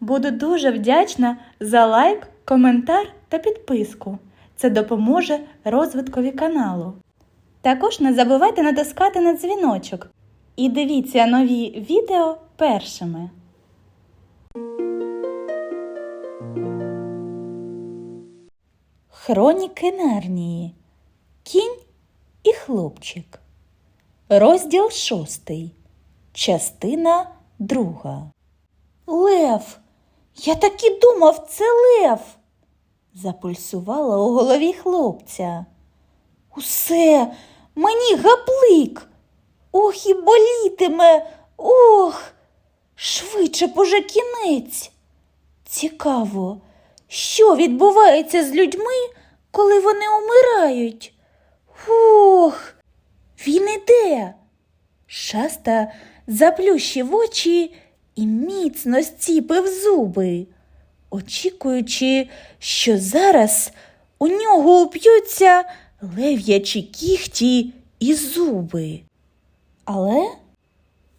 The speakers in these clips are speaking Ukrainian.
Буду дуже вдячна за лайк, коментар та підписку. Це допоможе розвиткові каналу. Також не забувайте натискати на дзвіночок і дивіться нові відео першими. Хроніки Нарнії. Кінь і хлопчик. Розділ шостий. Частина друга. Лев. Я так і думав, це лев. Запульсувало у голові хлопця. Усе, мені гаплик. Ох, і болітиме. Ох. Швидше боже кінець. Цікаво, що відбувається з людьми, коли вони умирають? Фух, він іде. Шаста заплющив очі і міцно зціпив зуби, очікуючи, що зараз у нього уп'ються лев'ячі кіхті і зуби. Але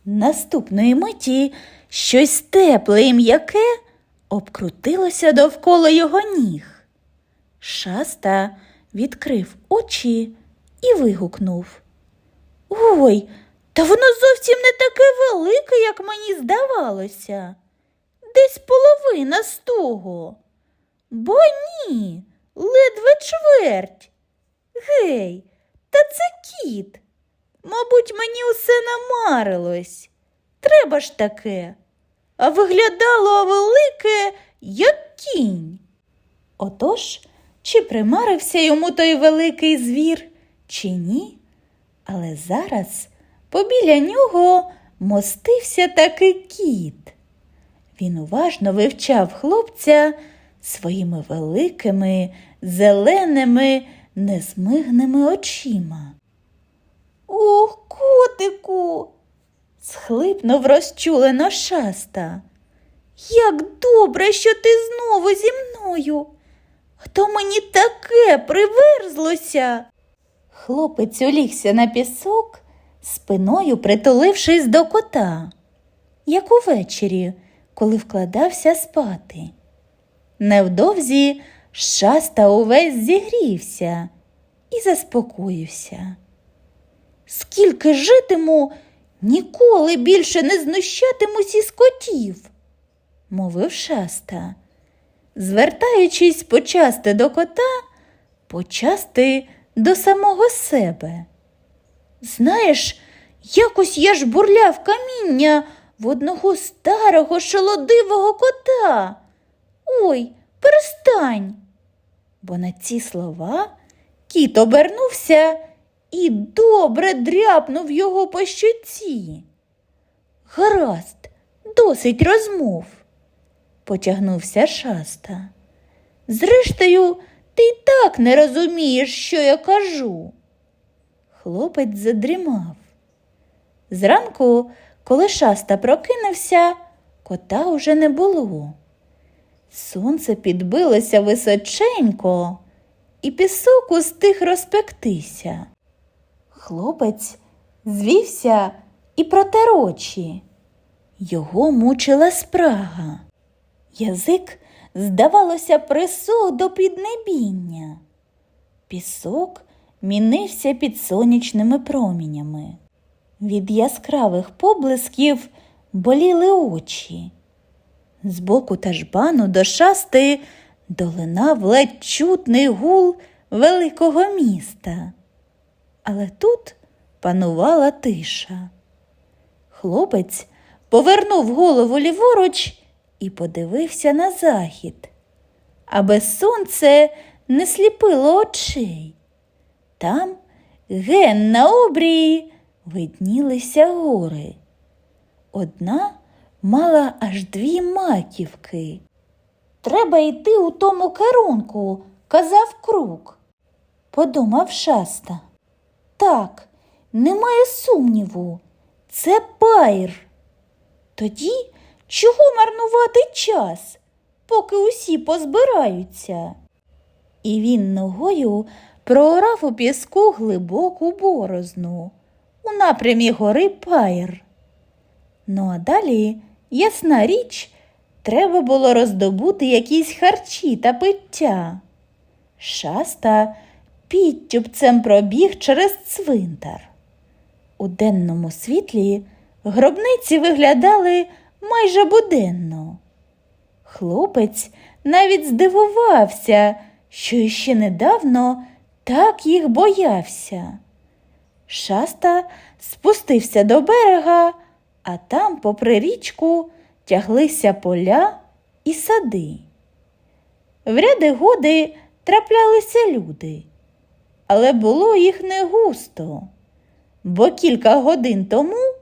наступної миті щось тепле і м'яке обкрутилося довкола його ніг. Шаста відкрив очі і вигукнув. Ой, та воно зовсім не таке велике, як мені здавалося. Десь половина з того. Бо ні, ледве чверть. Гей, та це кіт. Мабуть, мені усе намарилось. Треба ж таке. А виглядало велике, як кінь. Отож, чи примарився йому той великий звір, чи ні? Але зараз побіля нього мостився таки кіт. Він уважно вивчав хлопця своїми великими, зеленими, незмигними очима. Ох, котику. схлипнув розчулено шаста. Як добре, що ти знову зі мною. Хто мені таке приверзлося? Хлопець улігся на пісок, спиною притулившись до кота, як увечері, коли вкладався спати. Невдовзі шаста увесь зігрівся і заспокоївся. Скільки житиму, ніколи більше не знущатимусь із котів, мовив шаста, звертаючись почасти до кота, почасти до самого себе. Знаєш, якось я ж бурляв каміння в одного старого шолодивого кота. Ой, перестань. Бо на ці слова кіт обернувся і добре дряпнув його по щоці. Гаразд, досить розмов, потягнувся шаста. Зрештою, ти й так не розумієш, що я кажу. Хлопець задрімав. Зранку, коли шаста прокинувся, кота уже не було. Сонце підбилося височенько, і пісок устиг розпектися. Хлопець звівся і протер очі. Його мучила спрага. Язик, здавалося, присох до піднебіння. Пісок мінився під сонячними промінями. Від яскравих поблисків боліли очі. Збоку тажбану до шасти долинав ледь чутний гул великого міста. Але тут панувала тиша. Хлопець повернув голову ліворуч і подивився на захід, аби сонце не сліпило очей. Там, ген на обрії, виднілися гори. Одна мала аж дві маківки. Треба йти у тому керунку, казав круг, подумав шаста. Так, немає сумніву, це пайр. Тоді чого марнувати час, поки усі позбираються? І він ногою проорав у піску глибоку борозну у напрямі гори Пайр. Ну а далі, ясна річ, треба було роздобути якісь харчі та пиття. Шаста підтюбцем пробіг через цвинтар. У денному світлі гробниці виглядали майже буденно. Хлопець навіть здивувався, що іще недавно так їх боявся. Шаста спустився до берега, а там, попри річку, тяглися поля і сади. В ряди годи траплялися люди, але було їх не густо, бо кілька годин тому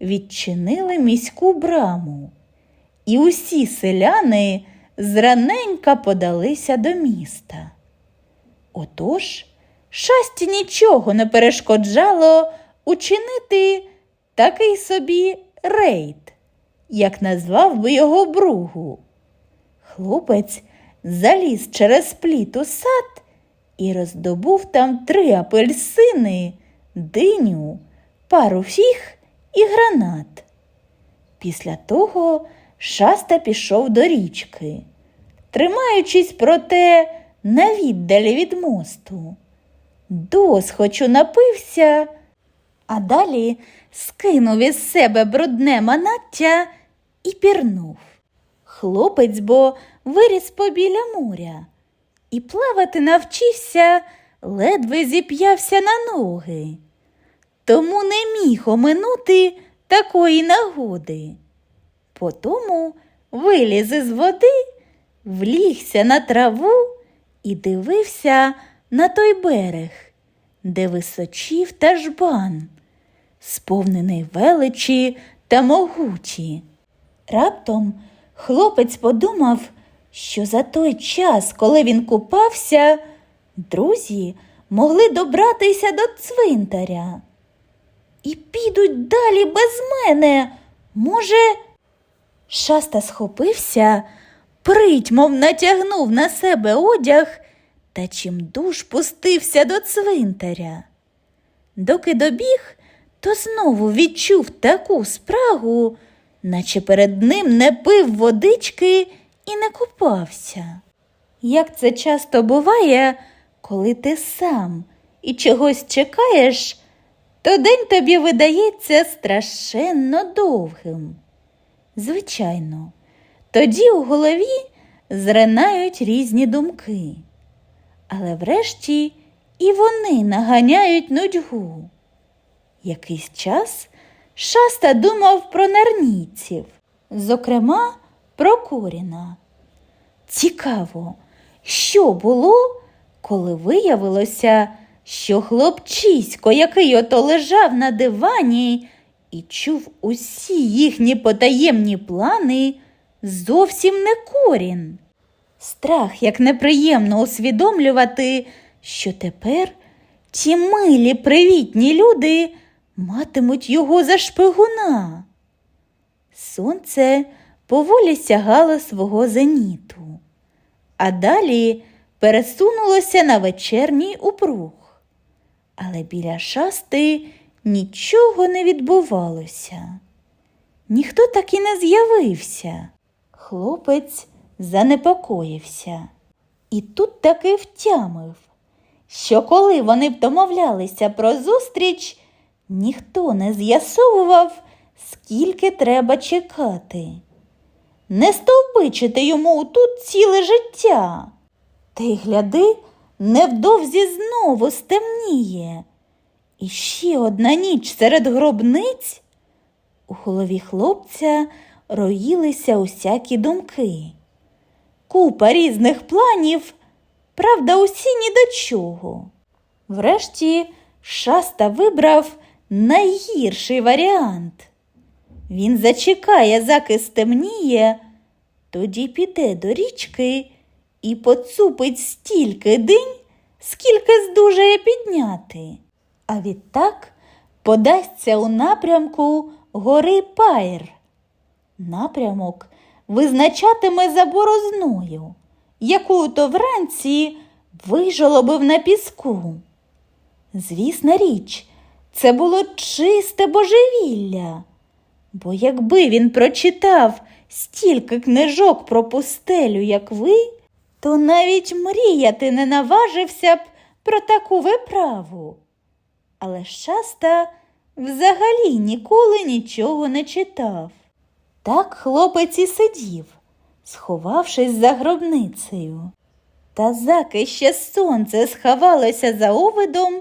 відчинили міську браму, і усі селяни зраненька подалися до міста. Отож, шасті нічого не перешкоджало учинити такий собі рейд, як назвав би його бругу. Хлопець заліз через пліт у сад і роздобув там три апельсини, диню, пару фіг і гранат. Після того шаста пішов до річки, тримаючись проте на віддалі від мосту. Досхочу напився, а далі скинув із себе брудне манаття і пірнув. Хлопець бо виріс побіля моря і плавати навчився, ледве зіп'явся на ноги. Тому не міг оминути такої нагоди. Потому виліз із води, влігся на траву і дивився на той берег, де височів тажбан, сповнений величі та могуті. Раптом хлопець подумав, що за той час, коли він купався, друзі могли добратися до цвинтаря. І підуть далі без мене. Може, шаста схопився, притьмом натягнув на себе одяг та чимдуж пустився до цвинтаря. Доки добіг, то знову відчув таку спрагу, наче перед ним не пив водички і не купався. Як це часто буває, коли ти сам і чогось чекаєш, то день тобі видається страшенно довгим. Звичайно, тоді у голові зринають різні думки, але врешті і вони наганяють нудьгу. Якийсь час шаста думав про нарнійців, зокрема про Коріна. Цікаво, що було, коли виявилося, що хлопчисько, який ото лежав на дивані і чув усі їхні потаємні плани, зовсім не корін. Страх, як неприємно усвідомлювати, що тепер ті милі привітні люди матимуть його за шпигуна. Сонце поволі сягало свого зеніту, а далі пересунулося на вечірній упруг. Але біля шасти нічого не відбувалося. Ніхто так і не з'явився. Хлопець занепокоївся. І тут таки втямив, що коли вони б домовлялися про зустріч, ніхто не з'ясовував, скільки треба чекати. Не стовпичити йому тут ціле життя. Та й гляди, невдовзі знову стемніє. І ще одна ніч серед гробниць. У голові хлопця роїлися усякі думки. Купа різних планів, правда, усі ні до чого. Врешті шаста вибрав найгірший варіант. Він зачекає, заки стемніє, тоді піде до річки і поцупить стільки динь, скільки здужає підняти. А відтак подасться у напрямку гори Пайр. Напрямок визначатиме за борозною, яку то вранці вижолобив на піску. Звісна річ, це було чисте божевілля, бо якби він прочитав стільки книжок про пустелю, як ви, то навіть мріяти не наважився б про таку виправу. Але Шаста взагалі ніколи нічого не читав. Так хлопець і сидів, сховавшись за гробницею. Та заки ще сонце сховалося за овидом,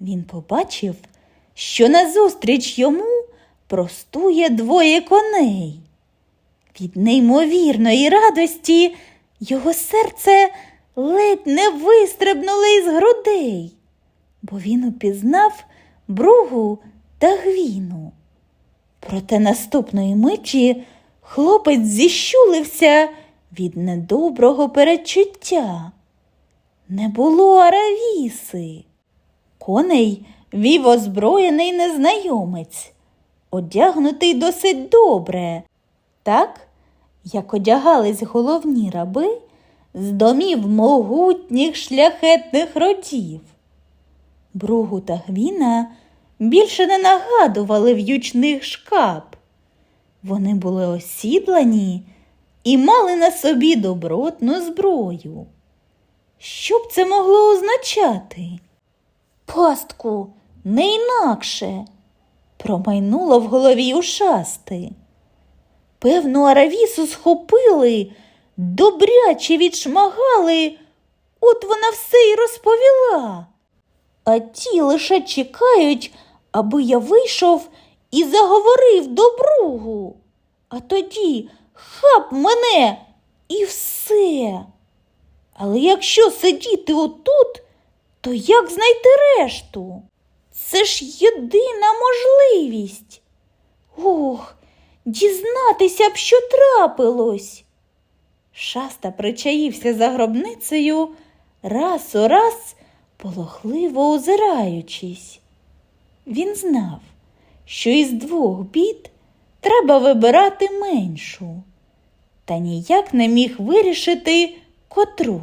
він побачив, що назустріч йому простує двоє коней. Від неймовірної радості його серце ледь не вистрибнуло із грудей, бо він упізнав бругу та гвіну. Проте наступної миті хлопець зіщулився від недоброго передчуття. Не було аравіси. Коней вів озброєний незнайомець, одягнутий досить добре, так, як одягались головні раби з домів могутніх шляхетних родів. Бругу та гвіна більше не нагадували в'ючних шкап. Вони були осідлані і мали на собі добротну зброю. Що б це могло означати? Пастку, не інакше, промайнуло в голові ушасти. Певну аравісу схопили, добряче відшмагали, от вона все й розповіла. А ті лише чекають, аби я вийшов і заговорив добругу. А тоді хап мене і все. Але якщо сидіти отут, то як знайти решту? Це ж єдина можливість. Ох, дізнатися б, що трапилось. Шаста причаївся за гробницею, раз у раз полохливо озираючись. Він знав, що із двох бід треба вибирати меншу, та ніяк не міг вирішити котру.